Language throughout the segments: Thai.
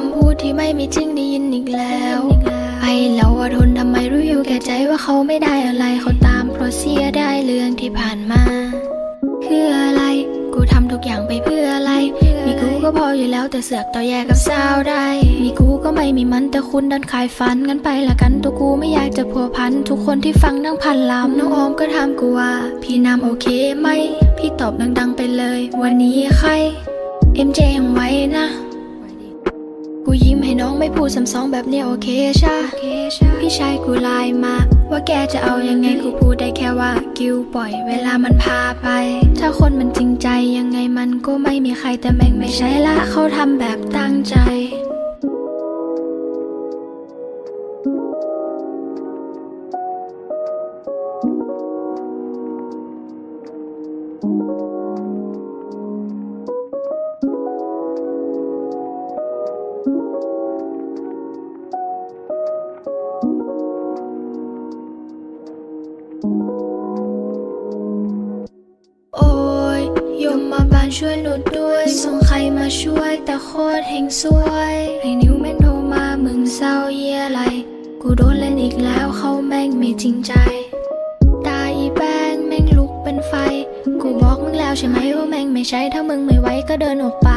ำพูดที่ไม่มีจริงได้ยินอีกแล้วไอเราอดทนทำไมรู้อยู่แก่ใจว่าเขาไม่ได้อะไรเขาตามเพราะเสียได้เรื่องที่ผ่านมาเพื่ออะไรกูทำทุกอย่างไปเพื่ออะไร มีกูก็พออยู่แล้วแต่เสือกต่อแยกับสาวได้ มีกูก็ไม่มีมันแต่คุณดันขายฝันกันไปละกันตัวกูไม่อยากจะพัวพัน ทุกคนที่ฟังนั่งพันลำน้องออมก็ถามกูว่า พี่นำโอเคไหม พี่ตอบดังๆไปเลย วันนี้ใคร MJ ยังไว้นะ กูยิ้มให้น้องไม่พูดซ้ำสองแบบนี้โอเคใช่พี่ชายกูไลน์มา ว่าแกจะเอายังไงกูพูดได้แค่ว่ากิวปล่อยเวลามันพาไป ถ้าคนมันจริงใจยังไงมันก็ไม่มีใครแต่แม่งไม่ใช่ละเขาทำแบบตั้งใจ ช่วยแต่โคตรเฮงซวยไอ้นิวแม่งโทรมามึงเศร้าเยี่ยอะไร กูโดนเล่นอีกแล้วเขาแม่งไม่จริงใจ ตาอีแป้งแม่งลุกเป็นไฟ กูบอกมึงแล้วใช่ไหมว่าแม่งไม่ใช่ถ้ามึงไม่ไหวก็เดินออกไป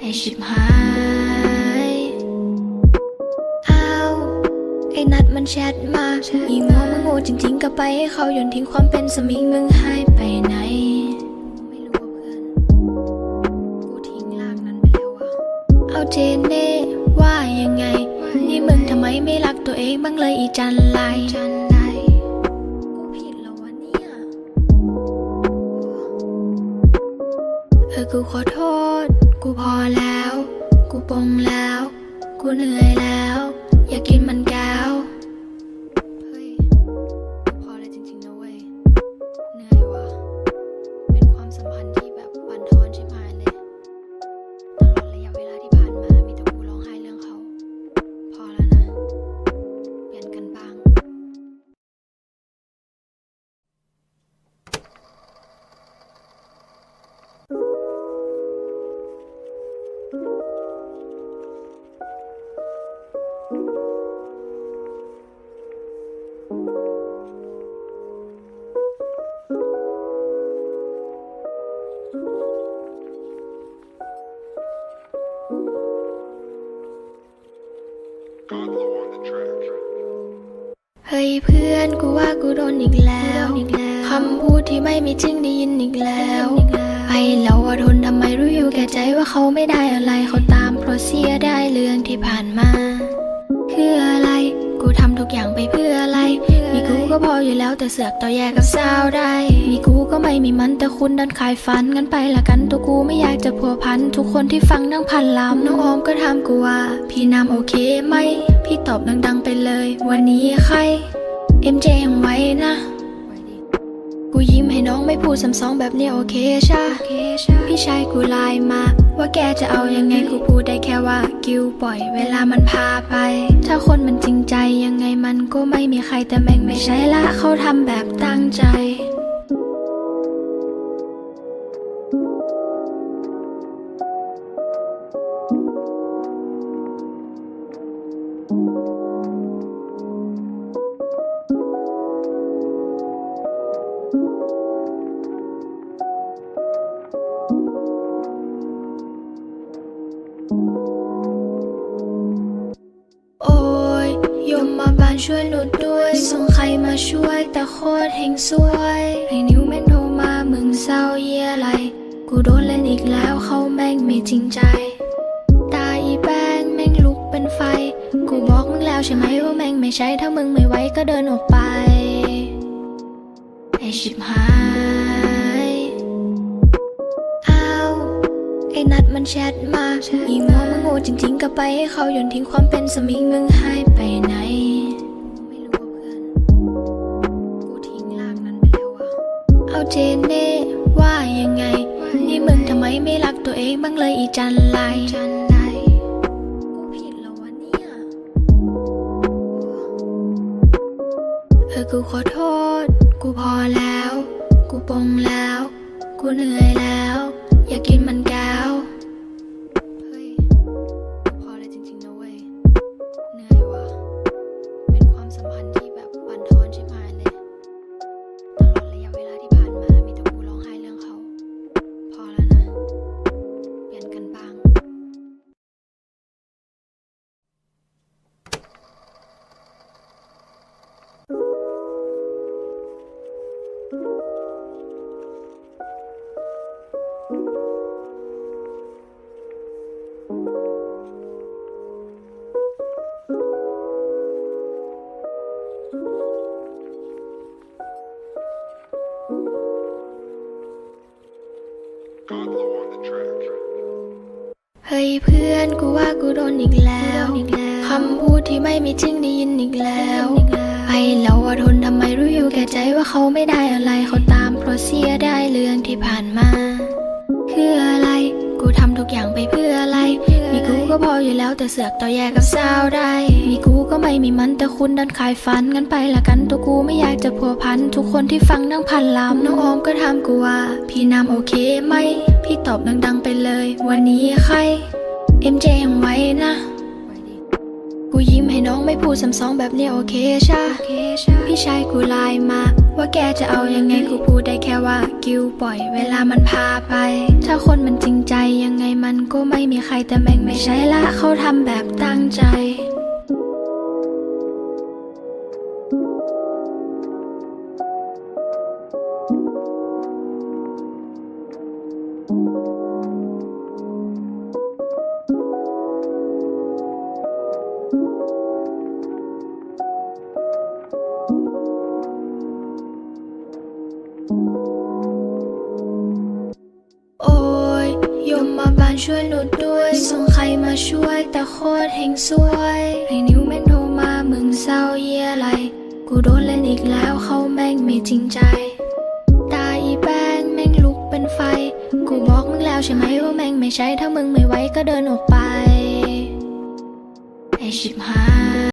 ไอชิบหายอ้าวไอนัดมันแชทมาอีโมมึงโง่จริงๆก็ไปให้เขาโยนทิ้งความเป็นสมิงมึงหายไปไหน เจนเน่ว่ายังไง นี่มึงทำไมไม่รักตัวเองบ้างเลยอีจันไรกูผิดแล้ววะเนี่ยเออกูขอโทษ กูพอแล้ว กูปงแล้ว กูเหนื่อยแล้ว อยากกินมันแก้ว ยเพื่อนกูว่ากูโดนอีกแล้วคำพูดที่ไม่มีจริงได้ยินอีกแล้วไอเราอดทนทำไมรู้อยู่แก่ใจว่าเขาไม่ได้อะไรเขาตามเพราะเสียได้เรื่องที่ผ่านมาเพื่ออะไร กูทำทุกอย่างไปเพื่ออะไร มีกูก็พออยู่แล้วแต่เสือกต่อแยกกับสาวได้ มีกูก็ไม่มีมันแต่คุณดันขายฝันงั้นไปละกันตัวกูไม่อยากจะพัวพัน ทุกคนที่ฟังนั่งพันลำน้องออมก็ถามกูว่า พี่นำโอเคไหม พี่ตอบดังๆไปเลย วันนี้ใคร MJ ยังไว้นะกูยิ้มให้น้อง ไม่พูดซ้ำสองแบบเนี้ยโอเคใช่พี่ชายกูไลน์มา ว่าแกจะเอายังไงกูพูดได้แค่ว่ากิวปล่อยเวลามันพาไป ถ้าคนมันจริงใจยังไงมันก็ไม่มีใครแต่แม่งไม่ใช่ละเขาทำแบบตั้งใจ ช่วยหนูด้วย ส่งใครมาช่วยแต่โคตรเฮงซวยไอ้นิ้วแม่งโทรมามึงเศร้าเยี่ยอะไร กูโดนเล่นอีกแล้วเขาแม่งไม่จริงใจ ตาอีแป้งแม่งลุกเป็นไฟ กูบอกมึงแล้วใช่ไหมว่าแม่งไม่ใช่ถ้ามึงไม่ไหวก็เดินออกไป ไอชิบหายอ้าวไอ้นัดมันแชทมาอีโมมึงโง่จริงๆก็ไปให้เขาโยนทิ้งความเป็นสมิงมึงหายไปไหน เจนเน่ว่ายังไง นี่มึงทำไมไม่รักตัวเองบ้างเลยอีจันไรกูผิดแล้วเนี่ยเออกูขอโทษ กูพอแล้ว กูปงแล้ว กูเหนื่อยแล้ว อยากกินมันแก อีกแล้วคำพูดที่ไม่มีจริงได้ยินอีกแล้วไอเราอะทนทำไมรู้อยู่แก่ใจว่าเขาไม่ได้อะไรเขาตามเพราะเสียได้เรื่องที่ผ่านมาเพื่ออะไร กูทำทุกอย่างไปเพื่ออะไร มีกูก็พออยู่แล้วแต่เสือกต่อแยกกับสาวได้ มีกูก็ไม่มีมันแต่คุณดันขายฝันกันไปละกันตัวกูไม่อยากจะพัวพัน ทุกคนที่ฟังนั่งพันลำน้องออมก็ถามกูว่า พี่นามโอเคไหม พี่ตอบดังๆไปเลย วันนี้ใคร MJ ยังไว้นะ กูยิ้มให้น้องไม่พูดซ้ำสองแบบนี้โอเคใช่พี่ชายกูไลน์มา ว่าแกจะเอายังไงกูพูดได้แค่ว่ากิวปล่อย เวลามันพาไป ถ้าคนมันจริงใจยังไงมันก็ไม่มีใครแต่แม่งไม่ใช่ละเขาทำแบบตั้งใจ ช่วยหนูด้วย ส่งใครมาช่วยแต่โคตรเฮงซวยไอ้นิ้วแม่งโทรมามึงเศร้าเยี่ยอะไร กูโดนเล่นอีกแล้วเขาแม่งไม่จริงใจ ตาอีแป้งแม่งลุกเป็นไฟ กูบอกมึงแล้วใช่ไหมว่าแม่งไม่ใช่ถ้ามึงไม่ไหวก็เดินออกไปไอชิบหาย